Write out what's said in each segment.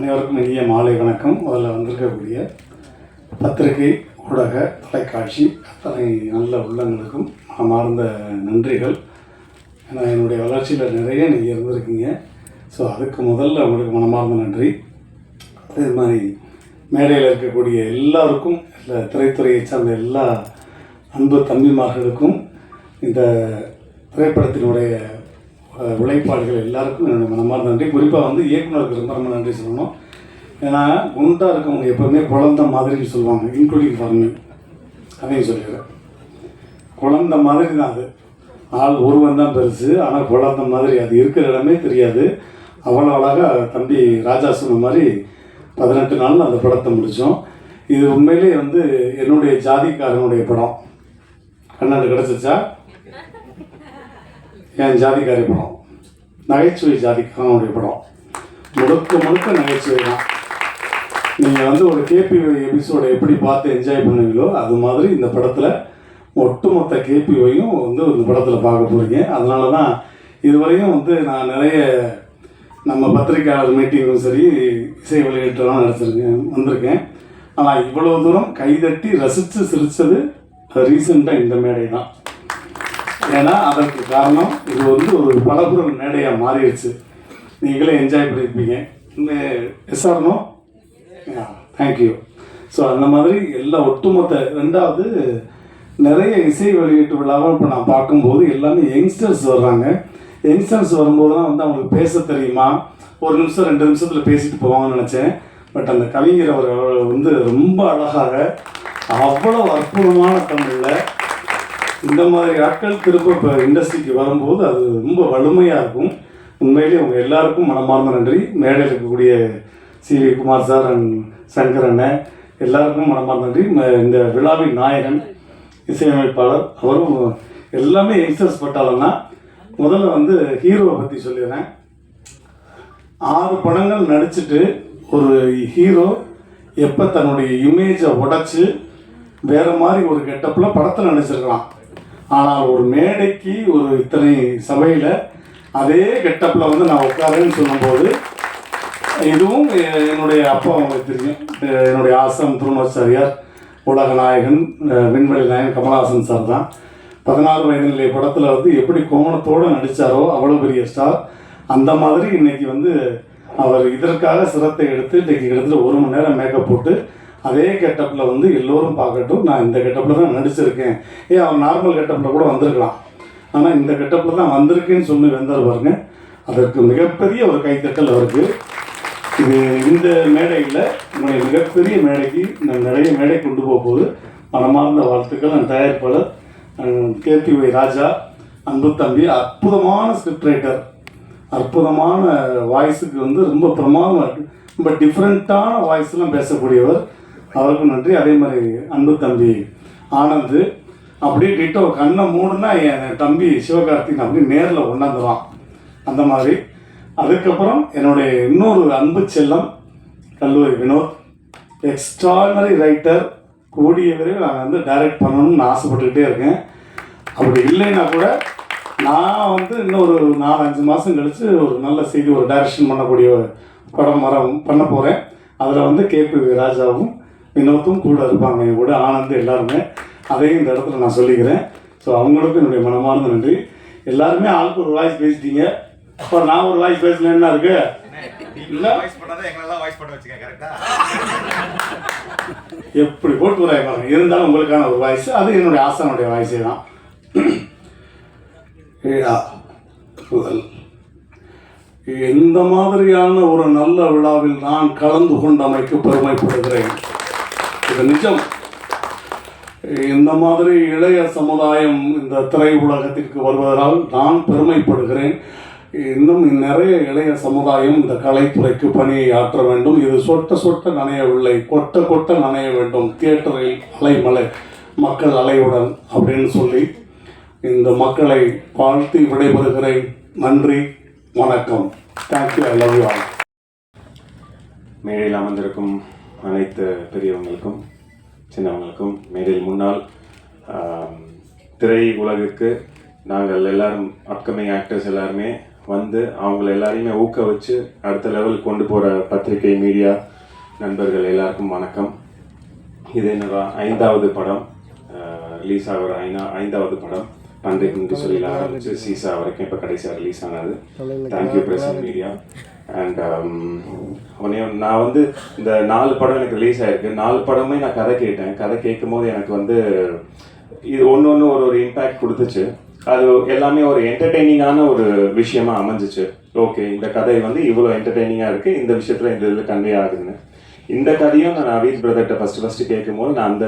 அனைவருக்கும் இனிய மாலை வணக்கம். முதல்ல வந்திருக்கக்கூடிய பத்திரிகை ஊடக தொலைக்காட்சி அத்தனை நல்ல உள்ளங்களுக்கும் மனமார்ந்த நன்றிகள். ஏன்னா என்னுடைய வளர்ச்சியில் நிறைய நீங்கள் இருந்திருக்கீங்க. ஸோ அதுக்கு முதல்ல உங்களுக்கு மனமார்ந்த நன்றி. அதே மாதிரி மேடையில் இருக்கக்கூடிய எல்லாருக்கும் இல்லை திரைத்துறையை சார்ந்த எல்லா அன்பு தம்பிமார்களுக்கும் இந்த திரைப்படத்தினுடைய உழைப்பாளிகள் எல்லாருக்கும் என்னுடைய மனமார்ந்த நன்றி. குறிப்பாக வந்து இயக்குநருக்கு ரொம்ப ரொம்ப நன்றி சொல்லணும். ஏன்னா குண்டாக இருக்கவங்க எப்போவுமே குழந்த மாதிரின்னு சொல்லுவாங்க இன்க்ளூடிங் ஃபார்மி அதையும் சொல்லிடுறேன். குழந்த மாதிரி தான் அது. ஆள் உருவம் தான் பெருசு ஆனால் குழந்த மாதிரி அது இருக்கிற இடமே தெரியாது. அவ்வளோ அழகாக தம்பி ராஜா சொன்ன மாதிரி பதினெட்டு நாளில் அந்த படத்தை முடித்தோம் இது உண்மையிலே வந்து என்னுடைய ஜாதிக்காரனுடைய படம். கண்ணாண்டு கிடச்சிச்சா? என் ஜாதிக்காரி படம் நகைச்சுவை ஜாதிக்காரனுடைய படம். முழுக்க முழுக்க நகைச்சுவை தான். நீங்கள் வந்து ஒரு கேபி எபிசோடை எப்படி பார்த்து என்ஜாய் பண்ணுவீங்களோ அது மாதிரி இந்த படத்தில் ஒட்டுமொத்த கேபிவையும் வந்து இந்த படத்தில் பார்க்க போகிறீங்க அதனால தான் இதுவரையும் வந்து நான் நிறைய நம்ம பத்திரிக்கையாளர் மீட்டிங்கும் சரி இசை வெளியீட்டெல்லாம் நடத்திருக்கேன் வந்திருக்கேன். ஆனால் இவ்வளோ தூரம் கைதட்டி ரசித்து சிரித்தது ரீசெண்டாக இந்த மேடை தான் ஏன்னா அதற்கு காரணம் இது வந்து ஒரு பலபுரம் மேடையாக மாறிடுச்சு. நீங்களே என்ஜாய் பண்ணியிருப்பீங்க. எஸ்ஆர்னோ தேங்க்யூ ஸோ அந்த மாதிரி எல்லா ஒட்டுமொத்த ரெண்டாவது நிறைய இசை வெளியீட்டு விழாவை இப்போ நான் பார்க்கும்போது எல்லாமே யங்ஸ்டர்ஸ் வர்றாங்க. யங்ஸ்டர்ஸ் வரும்போது தான் வந்து அவங்களுக்கு பேச தெரியுமா? ஒரு நிமிஷம் ரெண்டு நிமிஷத்தில் பேசிட்டு போவாங்கன்னு நினச்சேன். பட் அந்த கவிஞர் அவர் வந்து ரொம்ப அழகாக அவ்வளோ அற்புதமான தமிழில் இந்த மாதிரி ஆட்கள் திரும்ப இப்போ இண்டஸ்ட்ரிக்கு வரும்போது அது ரொம்ப வலிமையாக இருக்கும். உண்மையிலேயே உங்கள் எல்லாருக்கும் மனமார்ந்த நன்றி. மேடையில் இருக்கக்கூடிய C. V. Kumar sir and Shankar அண்ணன் எல்லாருக்கும் மனமார்ந்த நன்றி. இந்த விழாவின் நாயகன் இசையமைப்பாளர் அவரும் எல்லாமே யங்ஸ்டர்ஸ் பட்டாளம்னா முதல்ல வந்து ஹீரோவை பற்றி சொல்லிடுறேன். ஆறு படங்கள் நடிச்சுட்டு ஒரு ஹீரோ எப்போ தன்னுடைய இமேஜை உடச்சி வேற மாதிரி ஒரு கெட்டப்பில் படத்தில் நடிச்சிருக்கலாம். ஆனால் ஒரு மேடைக்கு ஒரு இத்தனை சபையில் அதே கெட்டப்பில் வந்து நான் உட்காருன்னு சொல்லும்போது இதுவும் என்னுடைய அப்பா அவங்களுக்கு தெரியும். என்னுடைய ஆசம் திருநாச்சாரியார் உலக நாயகன் விண்வெளி நாயகன் கமலஹாசன் சார் தான். பதினாறு வயது நிலை படத்தில் வந்து எப்படி கோமணத்தோடு நடித்தாரோ அவ்வளோ பெரிய ஸ்டார். அந்த மாதிரி இன்னைக்கு வந்து அவர் இதற்காக சிரத்தை எடுத்து இன்றைக்கி கிட்டத்தட்ட ஒரு மணி நேரம் மேக்கப் போட்டு அதே கெட்டப்பில் வந்து எல்லோரும் பார்க்கட்டும் நான் இந்த கெட்டப்பில் தான் நடிச்சிருக்கேன். ஏன் அவர் நார்மல் கெட்டப்பில் கூட வந்திருக்கலாம். ஆனால் இந்த கெட்டப்பில் தான் வந்திருக்கேன்னு சொல்லி வந்தார் பாருங்க. அதற்கு மிகப்பெரிய ஒரு கைத்தட்டல் அவருக்கு. இது இந்த மேடையில் உங்களுடைய மிகப்பெரிய மேடைக்கு நான் நிறைய மேடை கொண்டு போக போது மனமார்ந்த வாழ்த்துக்கள். நான் தயாரிப்பாளர் கேபி ஒய் ராஜா அன்பு தம்பி அற்புதமான ஸ்கிரிப்ட் ரைட்டர் அற்புதமான வாய்ஸுக்கு வந்து ரொம்ப பிரமாதம் ரொம்ப டிஃப்ரெண்ட்டான வாய்ஸ்லாம் பேசக்கூடியவர். அவருக்கும் நன்றி. அதே மாதிரி அன்பு தம்பி ஆனந்த். அப்படியே டிட்டோ கண்ணை மூடுனா என் தம்பி சிவகார்த்திகன் அப்படியே நேரில் கொண்டாந்துருவான். அந்த மாதிரி. அதுக்கப்புறம் என்னுடைய இன்னொரு அன்பு செல்லம் கல்லூரி வினோத். எக்ஸ்ட்ரானரி ரைட்டர் கூடிய விரைவில் நான் வந்து டைரக்ட் பண்ணணும்னு ஆசைப்பட்டுக்கிட்டே இருக்கேன். அப்படி இல்லைன்னா கூட நான் வந்து இன்னும் ஒரு நாலு அஞ்சு மாதம் கழித்து ஒரு நல்ல செய்தி ஒரு டைரக்ஷன் பண்ணக்கூடிய படம் வர பண்ண போகிறேன் அதில் வந்து கேபி ராஜாவும் வினோத்தும் கூட இருப்பாங்க. என் கூட ஆனந்த் எல்லாருமே. அதையும் இந்த இடத்துல நான் சொல்லிக்கிறேன். ஸோ அவங்களுக்கும் என்னுடைய மனமார்ந்த நன்றி. எல்லாருமே ஆளுக்கு ஒரு வாய்ஸ் பேசிட்டீங்க. இப்போ நான் ஒரு வாய்ஸ் பேசல என்ன இருக்கு? எப்படி போட்டு பாருங்க. இருந்தாலும் உங்களுக்கான ஒரு வாய்ஸ் அது என்னுடைய ஆசனுடைய வாய்ஸே தான். இந்த மாதிரியான ஒரு நல்ல விழாவில் நான் கலந்து கொண்டமைக்கு பெருமைப்படுகிறேன்? இது நிஜம். இந்த மாதிரி இளைய சமுதாயம் இந்த திரை உலகத்திற்கு வருவதனால் நான் பெருமைப்படுகிறேன். இன்னும் நிறைய இளைய சமுதாயம் இந்த கலைத்துறைக்கு பணியை ஆற்ற வேண்டும். இது சொட்ட சொட்ட நனையவில்லை கொட்ட கொட்ட நனைய வேண்டும். தியேட்டரில் அலைமலை மக்கள் அலையுடன் அப்படின்னு சொல்லி இந்த மக்களை வாழ்த்தி விடைபெறுகிறேன். நன்றி வணக்கம். Thank you I love you all மேடையில் அமர்ந்திருக்கும் அனைத்து பெரியவங்களுக்கும் சின்னவங்களுக்கும் மேடையில் முன்னால் திரை உலகுக்கு நாங்கள் எல்லாரும் அப்கமிங் ஆக்டர்ஸ் எல்லாருமே வந்து அவங்கள எல்லாரையுமே ஊக்குவிச்சு அடுத்த லெவலுக்கு கொண்டு போகிற பத்திரிகை மீடியா நண்பர்கள் எல்லாருக்கும் வணக்கம். இது என்னோட ஐந்தாவது படம். ரிலீஸ் ஆகிற ஐநா ஐந்தாவது படம். பண்டை குண்டு சொல்லி ஆரம்பிச்சு சீசா வரைக்கும் இப்போ கடைசியாக ரிலீஸ் ஆனது. Thank you present media and um, உடனே நான் வந்து இந்த நாலு படம் எனக்கு ரிலீஸ் ஆயிருக்கு. நாலு படமே நான் கதை கேட்டேன். கதை கேட்கும் போது எனக்கு வந்து இது ஒன்று ஒன்று ஒரு ஒரு இம்பேக்ட் கொடுத்துச்சு. அது எல்லாமே ஒரு என்டர்டெய்னிங்கான ஒரு விஷயமா அமைஞ்சிச்சு. ஓகே இந்த கதை வந்து இவ்வளோ என்டர்டெய்னிங்காக இருக்குது இந்த விஷயத்தில் இந்த இதில் கன்வே ஆகுதுன்னு. இந்த கதையும் நான் அவித் பிரதர்கிட்ட ஃபஸ்ட்டு ஃபஸ்ட்டு கேட்கும்போது நான் அந்த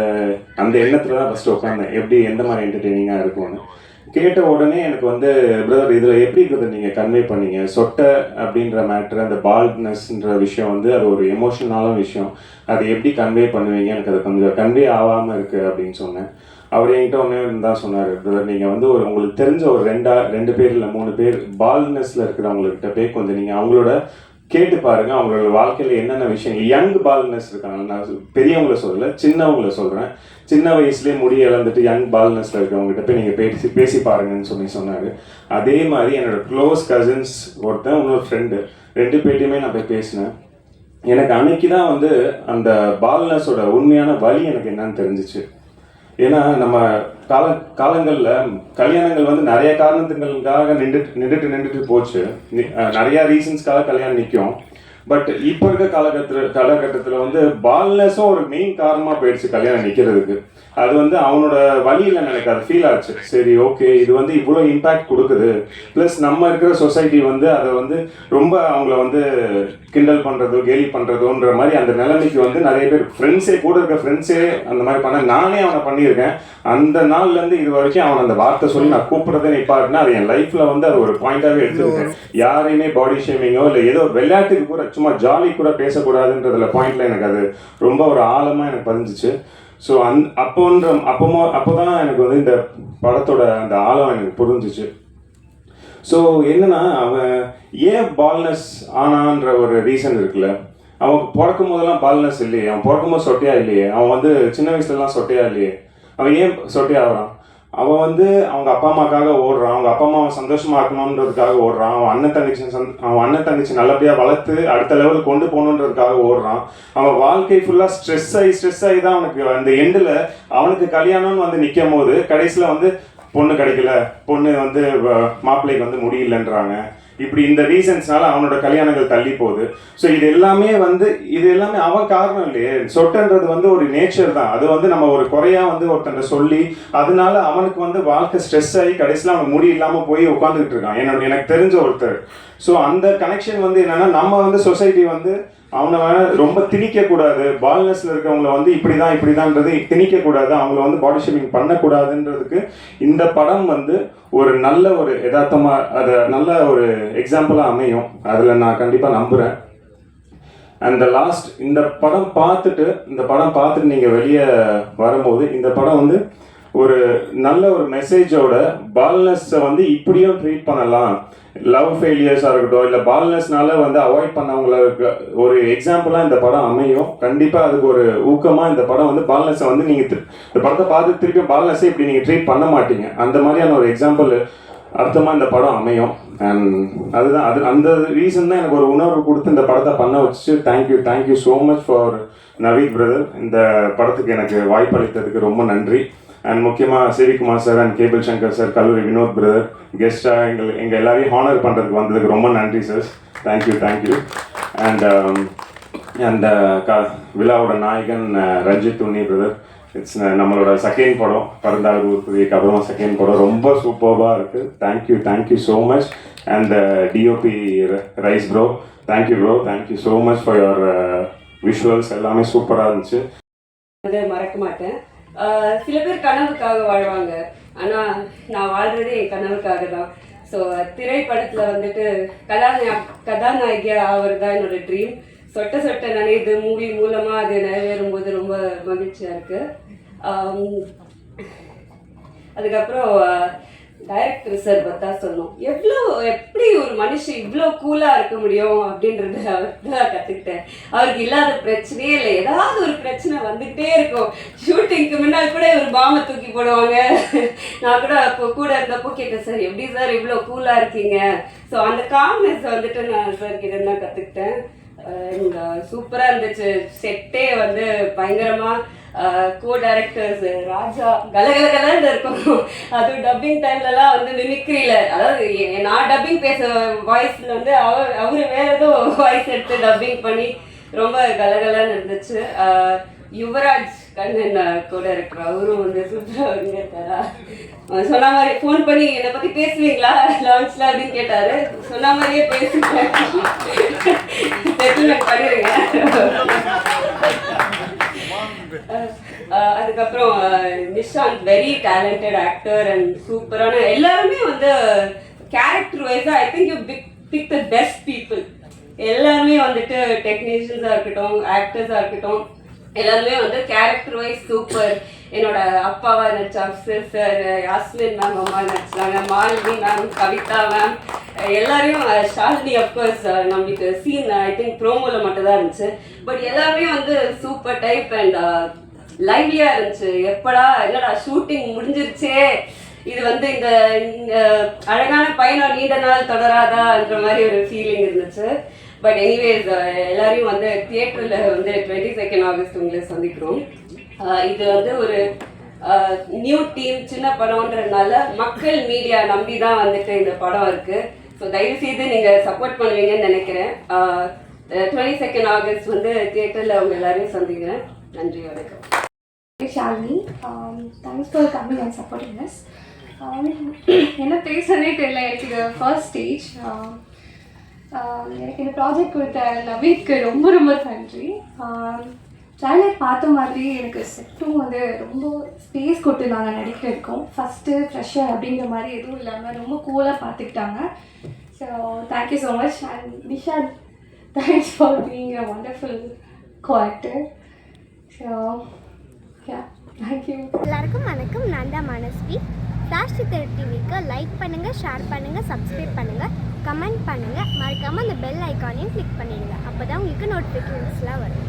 அந்த எண்ணத்தில் தான் ஃபஸ்ட்டு உட்காந்தேன் எப்படி எந்த மாதிரி என்டர்டெய்னிங்காக இருக்கும்னு. கேட்ட உடனே எனக்கு வந்து பிரதர் இதில் எப்படி பிரதர் நீங்கள் கன்வே பண்ணீங்க? சொட்டை அப்படின்ற மேட்ரு அந்த பால்ட்னஸ்ன்ற விஷயம் வந்து அது ஒரு எமோஷனலான விஷயம். அதை எப்படி கன்வே பண்ணுவீங்க? எனக்கு அது கொஞ்சம் கன்வே ஆகாமல் இருக்குது அப்படின்னு சொன்னேன். அவர் என்கிட்ட ஒன்று தான் சொன்னார் பிரதர் நீங்கள் வந்து ஒரு உங்களுக்கு தெரிஞ்ச ஒரு ரெண்டா ரெண்டு பேர் இல்லை மூணு பேர் பால்னஸில் இருக்கிறவங்கக்கிட்ட போய் கொஞ்சம் நீங்கள் அவங்களோட கேட்டு பாருங்க அவங்களோட வாழ்க்கையில் என்னென்ன விஷயங்கள். யங் பால்னஸ் இருக்காங்க நான் பெரியவங்கள சொல்லல சின்னவங்கள சொல்கிறேன் சின்ன வயசுலேயே முடி இழந்துட்டு யங் பால்னஸில் இருக்கிறவங்ககிட்ட போய் நீங்கள் பேசி பேசி பாருங்கன்னு சொல்லி சொன்னார். அதே மாதிரி என்னோட க்ளோஸ் கசின்ஸ் ஒருத்தன் இன்னொரு ஃப்ரெண்டு ரெண்டு பேர்ட்டையுமே நான் போய் பேசினேன். எனக்கு அன்னைக்கு தான் வந்து அந்த பால்னஸோட உண்மையான வழி எனக்கு என்னன்னு தெரிஞ்சிச்சு. ஏன்னா நம்ம கால காலங்களில் கல்யாணங்கள் வந்து நிறைய காரணத்துங்களுக்காக நின்றுட்டு நின்றுட்டு நின்றுட்டு போச்சு. நிறைய ரீசன்ஸ்க்காக கல்யாணம் நிற்கும் பட் இப்போ இருக்க காலகட்டத்தில் காலகட்டத்தில் வந்து பால்னஸும் ஒரு மெயின் காரணமாக போயிடுச்சு கல்யாணம் நிற்கிறதுக்கு அது வந்து அவனோட வழியில் எனக்கு அது ஃபீல் ஆச்சு. சரி ஓகே இது வந்து இவ்வளோ இம்பேக்ட் கொடுக்குது. ப்ளஸ் நம்ம இருக்கிற சொசைட்டி வந்து அதை வந்து ரொம்ப அவங்கள வந்து கிண்டல் பண்ணுறதோ கேலி பண்ணுறதோன்ற மாதிரி அந்த நிலைமைக்கு வந்து நிறைய பேர் ஃப்ரெண்ட்ஸே கூட இருக்க ஃப்ரெண்ட்ஸே அந்த மாதிரி பண்ண நானே அவனை பண்ணியிருக்கேன். அந்த நாள்லேருந்து இது வரைக்கும் அவன் அந்த வார்த்தை சொல்லி நான் கூப்பிட்றதே நிப்பாட்டினா அது என் லைஃப்பில் வந்து அது ஒரு பாயிண்டாகவே எடுத்துருக்கேன். யாரையுமே பாடி ஷேமிங்கோ இல்லை ஏதோ விளையாட்டுக்கு கூட சும்மா ஜாலி கூட பேசக்கூடாதுன்றதுல பாயிண்டில் எனக்கு அது ரொம்ப ஒரு ஆழமாக எனக்கு பதிஞ்சிச்சு. ஸோ அந் அப்போன்ற அப்போமோ அப்போ தான் எனக்கு வந்து இந்த படத்தோட அந்த ஆழம் எனக்கு புரிஞ்சிச்சு. ஸோ என்னன்னா அவன் ஏன் பால்னஸ் ஆனான்ற ஒரு ரீசன் இருக்குல்ல? அவன் பிறக்கும் போதெல்லாம் பால்னஸ் இல்லையே. அவன் பிறக்கும் போது சொட்டையா இல்லையே? அவன் வந்து சின்ன வயசுலலாம் சொட்டையா இல்லையே? அவன் ஏன் சொட்டையா ஆகிறான்? அவன் வந்து அவங்க அப்பா அம்மாக்காக ஓடுறான். அவங்க அப்பா அம்மாவை சந்தோஷமா இருக்கணுன்றதுக்காக ஓடுறான். அவன் அண்ணன் தங்கச்சி சந்- அவன் அண்ணன் தங்கச்சி நல்லபடியாக வளர்த்து அடுத்த லெவலுக்கு கொண்டு போகணுன்றதுக்காக ஓடுறான். அவன் வாழ்க்கை ஃபுல்லாக ஸ்ட்ரெஸ் ஆகி ஸ்ட்ரெஸ் ஆகி தான் அவனுக்கு அந்த எண்டில் அவனுக்கு கல்யாணம்னு வந்து நிற்கும் போது கடைசியில் வந்து பொண்ணு கிடைக்கல பொண்ணு வந்து மாப்பிள்ளைக்கு வந்து முடியலன்றாங்க. இப்படி இந்த ரீசன்ஸ்னால அவனோட கல்யாணங்கள் தள்ளி போகுது. ஸோ இது எல்லாமே வந்து இது எல்லாமே அவன் காரணம் இல்லையே. சொட்டுன்றது வந்து ஒரு நேச்சர் தான். அது வந்து நம்ம ஒரு குறையா வந்து ஒருத்தன் சொல்லி அதனால அவனுக்கு வந்து வாழ்க்கை ஸ்ட்ரெஸ் ஆகி கடைசியில் அவனுக்கு முடி இல்லாமல் போய் உட்காந்துக்கிட்டு இருக்கான். என்னோட எனக்கு தெரிஞ்ச ஒருத்தர். ஸோ அந்த கனெக்ஷன் வந்து என்னன்னா நம்ம வந்து சொசைட்டி வந்து அவனை ரொம்ப திணிக்க கூடாது பால்னஸ்ல இருக்கவங்கள வந்து இப்படிதான் இப்படிதான்ன்றது திணிக்க கூடாது அவங்கள வந்து பாடி ஷேமிங் பண்ணக்கூடாதுன்றதுக்கு இந்த படம் வந்து ஒரு நல்ல ஒரு யதார்த்தமா அதை நல்ல ஒரு எக்ஸாம்பிளா அமையும். அதுல நான் கண்டிப்பா நம்புறேன். அந்த லாஸ்ட் இந்த படம் பார்த்துட்டு இந்த படம் பார்த்துட்டு நீங்கள் வெளியே வரும்போது இந்த படம் வந்து ஒரு நல்ல ஒரு மெசேஜோட பால்னஸை வந்து இப்படியும் ட்ரீட் பண்ணலாம். லவ் ஃபெயிலியர்ஸாக இருக்கட்டும் இல்லை பால்னஸ்னால வந்து அவாய்ட் பண்ணவங்களுக்கு ஒரு எக்ஸாம்பிளாக இந்த படம் அமையும். கண்டிப்பாக அதுக்கு ஒரு ஊக்கமாக இந்த படம் வந்து பால்னஸை வந்து நீங்கள் இந்த படத்தை பார்த்து திருப்பி பால்னஸை இப்படி நீங்கள் ட்ரீட் பண்ண மாட்டீங்க. அந்த மாதிரியான ஒரு எக்ஸாம்பிள் அர்த்தமாக இந்த படம் அமையும். அண்ட் அதுதான் அது அந்த ரீசன் தான் எனக்கு ஒரு உணர்வு கொடுத்து இந்த படத்தை பண்ண வச்சு thank you thank you so much for Naveed brother இந்த படத்துக்கு எனக்கு வாய்ப்பளித்ததுக்கு ரொம்ப நன்றி. அண்ட் முக்கியமாக Sivakumar sir and cable Shankar sir கல்லூரி வினோத் பிரதர் கெஸ்டாக எங்கள் எங்கள் எல்லாரையும் ஹானர் பண்ணுறதுக்கு வந்ததுக்கு ரொம்ப நன்றி சார் தேங்க்யூ தேங்க்யூ அண்ட் அந்த க விழாவோட நாயகன் uh, Ranjith Unni brother it's நம்மளோட செகண்ட் படம் பரந்தாள் ஊர்பதிக்கு அப்புறமா செகண்ட் படம். ரொம்ப சூப்பர்வாக இருக்குது thank you thank you so much and DOP rice bro thank you bro thank you so much for your visuals எல்லாமே சூப்பராக இருந்துச்சு. வந்து மறக்க மாட்டேன். சில பேர் கனவுக்காக வாழ்வாங்க. ஆனால் நான் வாழ்றதே என் கனவுக்காக தான். ஸோ திரைப்படத்தில் வந்துட்டு கதாநாய கதாநாயகியாக ஆகிறது தான் என்னோட ட்ரீம் சொட்ட சொட்ட நினைது மூவி மூலமாக அது நிறைவேறும் போது ரொம்ப மகிழ்ச்சியாக இருக்குது அதுக்கப்புறம் டைரக்டர் சார் பார்த்தா சொன்னோம் எவ்வளோ எப்படி ஒரு மனுஷன் இவ்வளோ கூலாக இருக்க முடியும்? அப்படின்றத அவர் தான் கற்றுக்கிட்டேன் அவருக்கு இல்லாத பிரச்சனையே இல்லை. ஏதாவது ஒரு பிரச்சனை வந்துகிட்டே இருக்கும். ஷூட்டிங்க்கு முன்னால் கூட ஒரு பாம்பை தூக்கி போடுவாங்க. நான் கூட அப்போ கூட இருந்தப்போ கேட்டேன் சார் எப்படி சார் இவ்வளோ கூலாக இருக்கீங்க? ஸோ அந்த காம்னஸ் வந்துட்டு நான் சார் கிட்ட தான் கற்றுக்கிட்டேன் சூப்பராக இருந்துச்சு. செட்டே வந்து பயங்கரமாக கோ டைரக்டர்ஸ் ராஜா கலகலகலன்னு இருக்கும் அதுவும் டப்பிங் டைம்லலாம் வந்து மிமிக்ரியில் அதாவது நான் டப்பிங் பேச வாய்ஸில் வந்து அவர் அவர் வேற ஏதோ வாய்ஸ் எடுத்து டப்பிங் பண்ணி ரொம்ப கலகலன்னு இருந்துச்சு. யுவராஜ் கண்ணன் கோ டைரக்டர் அவரும் வந்து சூப்பராக வந்து இருக்காரா சொன்ன மாதிரி ஃபோன் பண்ணி என்னை பற்றி பேசுவீங்களா? லான்ச்ல அப்படின்னு கேட்டாரு. சொன்ன மாதிரியே பேசுகிறேன் செட்டில்மெண்ட் பண்ணிடுங்க அதுக்கப்புறம் Nishanth very talented actor and சூப்பரான எல்லாருமே வந்து கேரக்டர் வைஸாக I think you pick pick the best people எல்லாருமே வந்துட்டு டெக்னீஷியன்ஸாக இருக்கட்டும் ஆக்டர்ஸாக இருக்கட்டும் எல்லாருமே வந்து கேரக்டர் வைஸ் சூப்பர் என்னோட அப்பாவா நடிச்ச அப்சர் சார் யாஸ்மின் மேம் அம்மா நடிச்சாங்க மாலினி மேம் கவிதா மேம் எல்லாரையும் ஷாலினி அப்கோர்ஸ் நம்மளுக்கு சீன் ஐ திங்க் ப்ரோமோவில் மட்டும் தான் இருந்துச்சு. பட் எல்லாருமே வந்து சூப்பர் டைப் அண்ட் லைவ்லியா இருந்துச்சு. எப்படா என்னடா ஷூட்டிங் முடிஞ்சிருச்சே. இது வந்து இந்த அழகான பயணம் நீண்ட நாள் தொடராதான்ற மாதிரி ஒரு ஃபீலிங் இருந்துச்சு. பட் எனிவேஸ் எல்லாரையும் வந்து தியேட்டரில் வந்து டுவெண்ட்டி செகண்ட் ஆகஸ்ட் உங்களை சந்திக்கிறோம். இது வந்து ஒரு நியூ டீம் சின்ன படம்ன்றதுனால மக்கள் மீடியா நம்பி தான் வந்துட்டு இந்த படம் இருக்குது ஸோ தயவு செய்து நீங்கள் சப்போர்ட் பண்ணுவீங்கன்னு நினைக்கிறேன். டுவெண்ட்டி செகண்ட் ஆகஸ்ட் வந்து தியேட்டரில் அவங்க எல்லாரையும் சந்திக்கிறேன். நன்றி வணக்கம். Shalini thanks for coming and supporting and um, என்ன பேசுனே தெரியல. எனக்கு இது ஃபர்ஸ்ட் ஸ்டேஜ் um, um, எனக்கு இந்த ப்ராஜெக்ட் கொடுத்த நவீத்க்கு ரொம்ப ரொம்ப நன்றி. ட்ரைலர் பார்த்த மாதிரி எனக்கு செட்டும் வந்து ரொம்ப ஸ்பேஸ் கொடுத்துருந்தாங்க நடிக்கிறதுக்கும். ஃபஸ்ட்டு ஃப்ரெஷ்ஷர் அப்படிங்கிற மாதிரி எதுவும் இல்லாமல் ரொம்ப கூலாக பார்த்துக்கிட்டாங்க. So thank you so much and Vishal thanks for being a wonderful coactor so yeah thank you எல்லாருக்கும் வணக்கம். நான் தான் மனஸ்வி. ஃப்ளாஷ் சித்தர் டிவிக்கு லைக் பண்ணுங்கள் ஷேர் பண்ணுங்கள் சப்ஸ்கிரைப் பண்ணுங்கள் கமெண்ட் பண்ணுங்கள் மறக்காமல் அந்த பெல் ஐக்கானையும் கிளிக் பண்ணிடுங்க. அப்போ தான் உங்களுக்கு நோட்டிஃபிகேஷன்ஸ்லாம் வரும்.